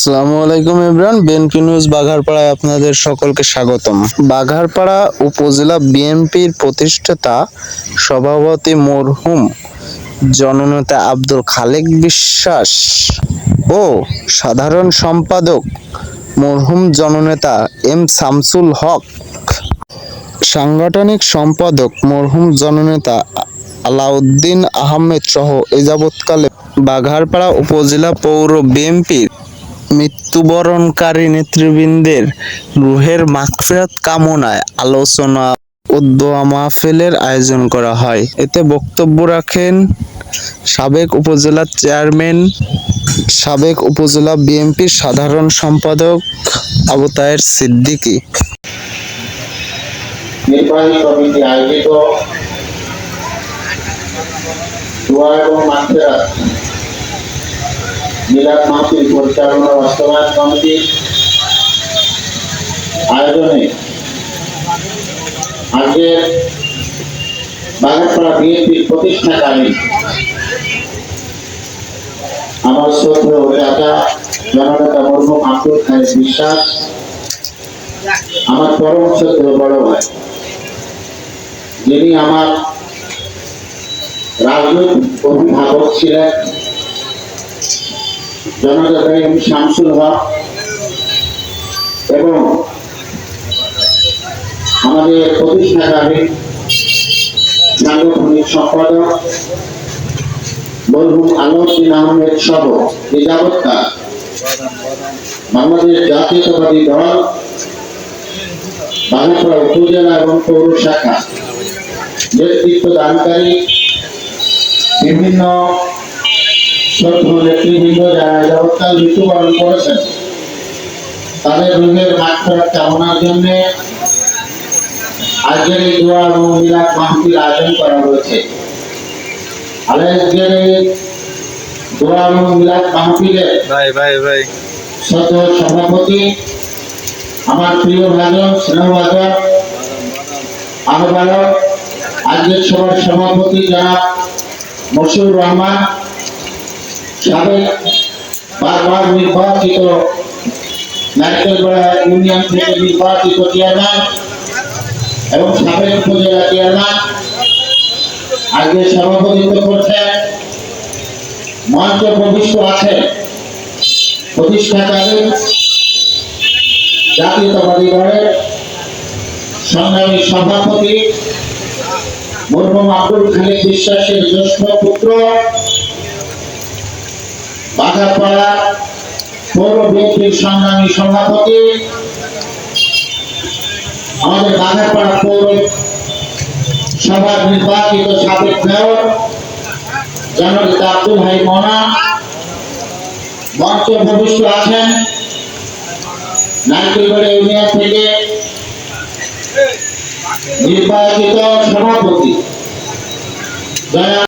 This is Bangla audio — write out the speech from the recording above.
আসসালামু আলাইকুম ইমরান বিএনপি নিউজ বাঘারপাড়ায় আপনাদের সকলকে স্বাগতম। বাঘারপাড়া উপজেলা বিএনপির প্রতিষ্ঠাতা সভাপতি মরহুম জননেতা আব্দুল খালেক বিশ্বাস ও সাধারণ সম্পাদক মরহুম জননেতা এম শামসুল হক। সাংগঠনিক সম্পাদক মরহুম জননেতা আলাউদ্দিন আহমেদ সহ এ যাবৎকালে বাঘারপাড়া উপজেলা পৌর বিএনপির মৃত্যুবরণকারী নেতৃবৃন্দের রুহের মাগফিরাত কামনায় আলোচনা ও দোয়া মাহফিলের আয়োজন করা হয়। এতে বক্তব্য রাখেন সাবেক উপজেলা চেয়ারম্যান, সাবেক উপজেলা বিএনপির সাধারণ সম্পাদক আবু তায়ের সিদ্দিকী। নির্বাহী কমিটি আয়োজিত দোয়া এবং মিলাদ মাহফিল পরিচালনা বাস্তবায়ন কমিটির আয়োজনে আজকে বাগানপাড়া বিএনপির প্রতিষ্ঠাকালীন আমার শ্রদ্ধেয় চাচা জননেতা মরহুম আব্দুল খালেদ বিশ্বাস, আমার পরম শ্রদ্ধেয় বড় ভাই, যিনি আমার রাজনৈতিক অভিভাবক ছিলেন। এম শামসুল হক এবং আমাদের প্রতিষ্ঠাকারী সাংগঠনিক সম্পাদক মরহুম আলমদিন আহমেদ সহ নিরাপত্তা বাংলাদেশ জাতীয়তাবাদী দল বাংলাপাড়া উপজেলা এবং পৌর শাখা নেতৃত্ব দানকারী বিভিন্ন শ্রদ্ধ নেতৃবৃন্দ যারা যাবৎকাল মৃত্যুবরণ করেছেন তাদের রোগের মাঠফেরাত কামনার জন্য আজকের এই দোয়া এবং মিলাদ মাহফিল আয়োজন করা হয়েছে। আজকের এই দোয়া এবং মিলাদ মাহফিলে ভাই ভাই ভাই। সদ্য সভাপতি আমার প্রিয় ভাজন স্নেহভাজন আহ্বায়ক আজকের সভার সভাপতি জনাব মশিউর রহমান সাবেক বারবার নির্বাচিত নারকেলপাড়া ইউনিয়ন থেকে নির্বাচিত চেয়ারম্যান এবং সাবেক উপজেলা চেয়ারম্যান, আজকে সভাপতিত্ব করছেন মঞ্চ প্রবিষ্ট আছেন প্রতিষ্ঠাকারী জাতীয়তাবাদী দলের সংগ্রামী সভাপতি মরহুম আব্দুল খালেক বিশ্বাসের জ্যেষ্ঠ পুত্র বাঘাপাড়া পৌর বিএনপির সংগ্রামী সভাপতি, আমাদের বাঘাপাড়া পৌর সভার নির্বাচিত সাবেক মেয়র আব্দুল মঞ্চ ভবিষ্য আছেন নারকেলবাড়ি ইউনিয়ন থেকে নির্বাচিত সভাপতি।